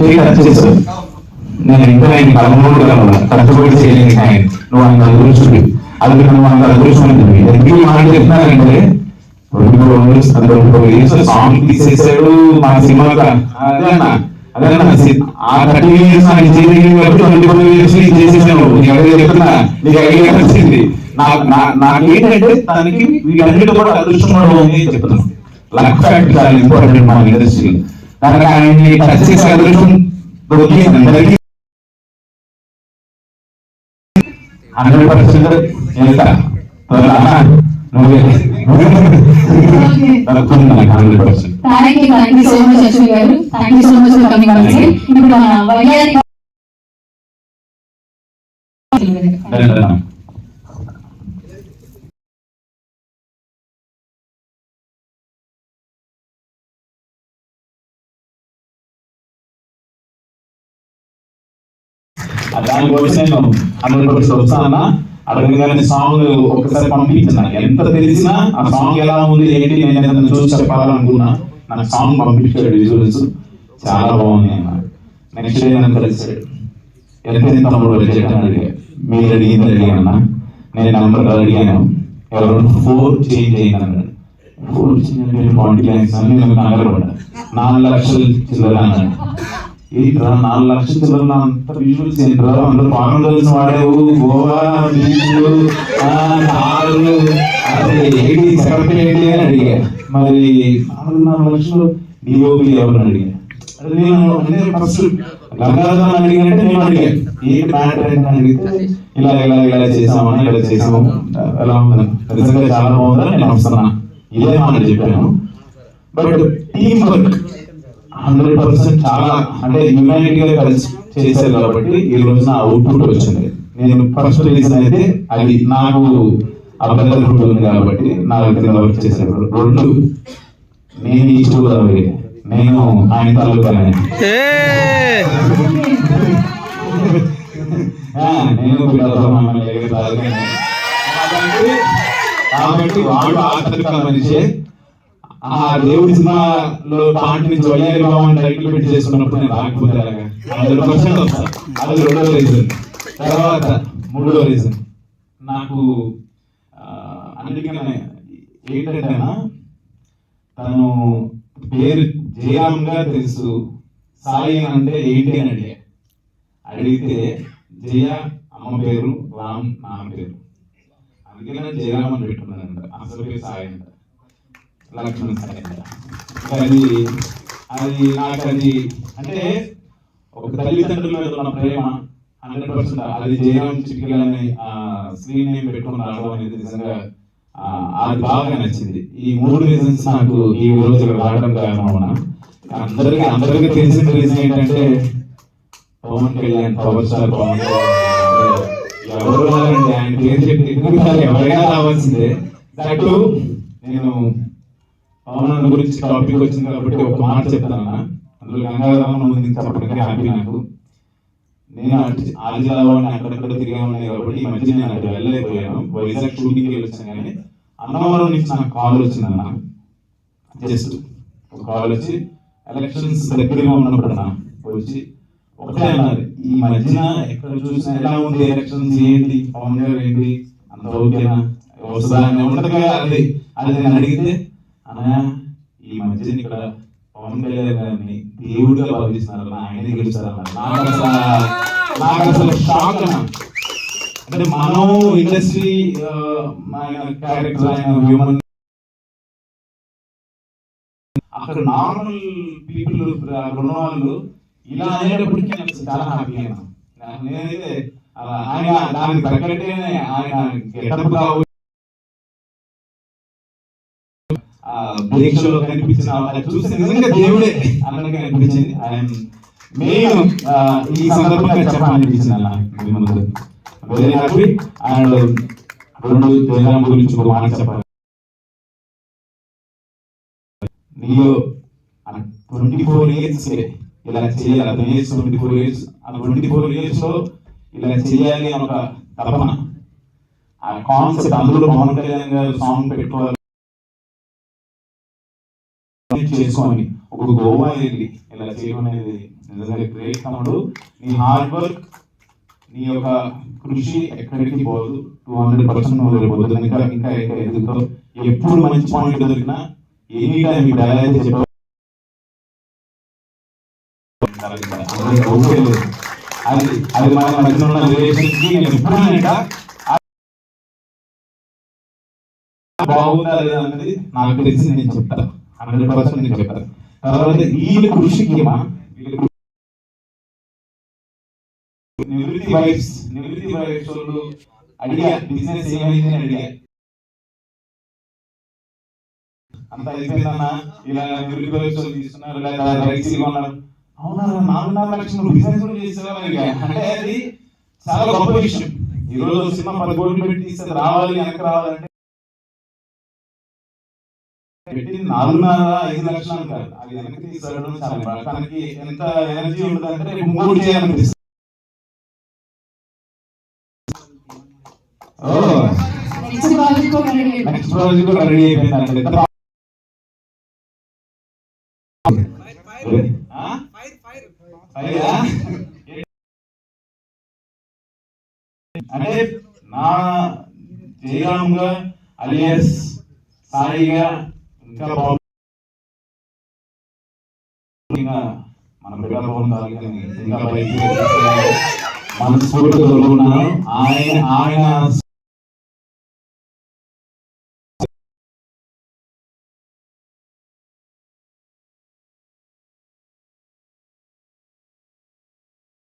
చేయాలి నేను ఇంకా ఆయన పదమూడు కష్టపడి చేయలేని ఆయన నువ్వు ఆయన అదృష్టుడు అది నువ్వు ఆయన అదృష్టం ఎందుకు మాట చెప్తున్నానంటే రెండు సాంగ్ తీసేసాడు మా సినిమాగా అదేనా అదే ఆ థర్టీ ఇయర్స్ ఆయన వరకు ట్వంటీ ఫోర్ ఇయర్స్ చేసేసాను చెప్తున్నా? నీకు ఐడియా వచ్చింది. నా- నాకేంటంటే దానికి కూడా అదృష్టం కూడా ఉంది చెప్తున్నాను. లక్ ఫ్యాక్టర్ చాలా ఇంపార్టెంట్ మన ఇండస్ట్రీ దానికి ఆయన్ని టచ్ చేసే అదృష్టం దొరికింది అందరికీ హండ్రెడ్ పర్సెంట్ ఎంత నువ్వే దొరుకుతుంది నాకు hundred percent thank you thank you so much Ashwini garu. Thank you so much for coming on stage ఇప్పుడు మన వైఆర్ దానికోసం నేను హండ్రెడ్ పర్సెంట్ వస్తానన్నా అడగగానే సాంగ్ ఒకసారి పంపించిన ఎంత తెలిసినా ఆ సాంగ్ ఎలా ఉంది ఏంటి నేను ఏదైనా చూసి చెప్పాలనుకున్నా నాకు సాంగ్ పంపించాడు విజువల్స్ చాలా బాగుంది అన్న నెక్స్ట్ డే నన్ను కలిసాడు ఎంత ఎంత తమ్ముడు బడ్జెట్ అని అడిగా మీరు అడిగింది అడిగాను నేను నెంబర్ అడిగాను ఎవరు ఫోర్ చేంజ్ అయింది అన్నాడు ఫోర్ చేంజ్ అంటే ఫార్టీ ల్యాక్స్ అని నేను నగరపడ్డా నాలుగు లక్షలు చిల్లర అన్నాడు ఏంట్రా నాలుగు లక్షలు చిల్లర అంత విజువల్స్ ఏంట్రా అందరూ ఫారెన్ కలిసిన గోవా బీచ్లు కార్లు ఏంటి సెక్రటరీ ఏంటి అని అడిగా. మరి నాలుగు నాలుగు లక్షలు డిఓపి ఎవరు అడిగా? ఫస్ట్ గంగాధరం అడిగినట్టే నేను అడిగాను. ఏంటి మ్యాటర్ ఏంటి అని అడిగితే ఇలా ఇలా ఇలా చేసామని ఇలా చేసాము ఎలా నిజంగా చాలా బాగుందని నేను ఇదే మాట చెప్పాను. But team work hundred percent చాలా అంటే హ్యూమానిటీగా కలిసి చేశారు కాబట్టి ఈ రోజున అవుట్పుట్ వచ్చింది. నేను ఫస్ట్ రిలీజ్ అయితే అది నాకు అభద్రత ఉంది కాబట్టి నా దగ్గర వర్క్ చేశారు రెండు నేను ఈస్ట్ గోదావరి నేను ఆయన తాలూకానే. నేను కాబట్టి వాడు ఆర్థిక మనిషి. ఆ దేవుడి సినిమాలో పాట నుంచి వయ్యారి బాబు అని టైటిల్ పెట్టి చేసుకున్నప్పుడు నేను రాకపోతే అలాగా? హండ్రెడ్ పర్సెంట్ వస్తా అది రెండో రీజన్. తర్వాత మూడో రీజన్. నాకు అందుకనే ఏంటంటే తను పేరు జయరామ్గా తెలుసు. సాయి అంటే ఏంటి అని అడిగా. అడిగితే జయ అమ్మ పేరు రామ్ నా పేరు. అందుకనే జయరామ్ అని పెట్టుకున్నానంట. అసలు పేరు సాయి అంట. లక్ష్మణ్ సాయి అది అది నాకు అది అంటే ఒక తల్లిదండ్రుల మీద ఉన్న ప్రేమ హండ్రెడ్ పర్సెంట్ అది జయరామ్ చిటికలని స్క్రీన్ నేమ్ పెట్టుకుని రావడం అనేది నిజంగా అది బాగా నచ్చింది ఈ మూడు రీజన్స్ నాకు ఈ రోజు ఇక్కడ రావడం కారణం అందరికీ అందరికీ తెలిసిన రీజన్ ఏంటంటే పవన్ కళ్యాణ్ పవర్ స్టార్ పవన్ ఎవరు రారండి ఆయన పేరు చెప్పి ఎవరైనా రావాల్సిందే దట్టు నేను పవన్ గురించి టాపిక్ వచ్చింది కాబట్టి ఒక మాట చెప్తాను అందులో గంగాధరం ముందు చెప్పడానికి హ్యాపీ నాకు. నేను అటు ఆ జిల్లా వాడిని అక్కడక్కడ తిరిగామని కాబట్టి ఈ మధ్య నేను అటు వెళ్ళలేకపోయాను. వైజాగ్ షూటింగ్కి వెళ్ళొచ్చాను కానీ అన్నవరం నుంచి నాకు కాల్ వచ్చింది అన్న జస్ట్ ఒక కాల్ వచ్చి ఎలక్షన్స్ దగ్గరగా ఉన్నప్పుడు అన్న వచ్చి ఒకటే అన్నారు. ఈ మధ్యన ఎక్కడ చూసినా ఎలా ఉంది? ఎలక్షన్స్ ఏంటి? పవన్ గారు ఏంటి? అంత ఓకేనా? వస్తుందా? అని ఉండదు కదా అది. అది నేను అడిగితే అన్నయ్య ఈ మధ్యన ఇక్కడ పవన్ కళ్యాణ్ గారిని దేవుడిగా భావిస్తున్నారు. అన్న ఆయనే గెలుస్తారు నాకు అసలు నాకు అసలు షాక్ అంటే మనం ఇండస్ట్రీ ఆయన క్యారెక్టర్ ఆయన హ్యూమన్ అక్కడ నార్మల్ పీపుల్ ఉన్న వాళ్ళు ఇలా అనేటప్పటికీ నాకు చాలా హ్యాపీ అయినా నేనైతే ఆయన దానికి తగ్గట్టే ఆయన గెటప్ కావచ్చు దీక్షలో కనిపించిన వాళ్ళని చూసి నిజంగా దేవుడే అన్నట్టుగా అనిపించింది. ఐఎమ్ మెయిన్ ఈ సందర్భంగా చెప్పాలనిపించింది అన్న వెరీ హ్యాపీ అండ్ రెండు జయరామ్ గురించి ఒక మాట చెప్పాలి. నీలో ట్వంటీ ఫోర్ ఇయర్స్ ఇలా చేయాలి. అతని ఇయర్స్ ట్వంటీ ఫోర్ ఇయర్స్ ఆ ట్వంటీ ఫోర్ ఇయర్స్లో ఇలా చేయాలి అని ఒక తపన. ఆ కాన్సెప్ట్ అందులో పవన్ కళ్యాణ్ గారు సాంగ్ పెట్టుకోవాలి. డామినేట్ చేసుకొని ఒక గోవా వెళ్ళి ఇలా చేయడం అనేది నిజంగా గ్రేట్ తమ్ముడు. నీ హార్డ్ వర్క్ నీ యొక్క కృషి ఎక్కడికి పోదు. టూ హండ్రెడ్ పర్సెంట్ పోదు ఇంకా ఇంకా ఇంకా ఎదుగుతావు? ఎప్పుడు మంచి పాయింట్ దొరికినా ఎనీ టైం ఇప్పుడు ఎలా అయితే చెప్పావు అది అది మన మధ్యన ఉన్న రిలేషన్కి నేను ఎప్పుడైనా బాగుందా లేదా అనేది నాకు తెలిసి నేను చెప్తాను హండ్రెడ్ పర్సెంట్ నేను చెప్తాను. తర్వాత వీళ్ళ కృషికి నివృత్తి వైఫ్స్ నివృత్తి వైఫ్స్ వాళ్ళు అడిగా బిజినెస్ ఏమైంది? అని అడిగా. అంత అయిపోయిందన్నా ఇలా నివృత్తి వైఫ్స్ వాళ్ళు తీసుకున్నారు లేదా రైట్స్ కొన్నారు. అవునా నాలుగున్నర లక్షలు బిజినెస్ కూడా చేసేవా అడిగా. అంటే అది చాలా గొప్ప విషయం. ఈ రోజు సినిమా పది కోట్లు పెట్టి తీస్తే రావాలి వెనక రావాలంటే పెట్టింది నాలుగున్నర ఐదు లక్షలు కాదు అది వెనక్కి తీసుకెళ్ళడం చాలా. తనకి ఎంత ఎనర్జీ ఉంటుందంటే రేపు మూడు చేయాలనిపిస్తుంది. నెక్స్ట్ ప్రాజెక్ట్ కూడా రెడీ అయిపోయింది. అంటే అంటే నా జయరామ్గా అలియస్ సాయిగా మన బిడ్డ పవన్ ఇంకా మనస్ఫూర్తిగా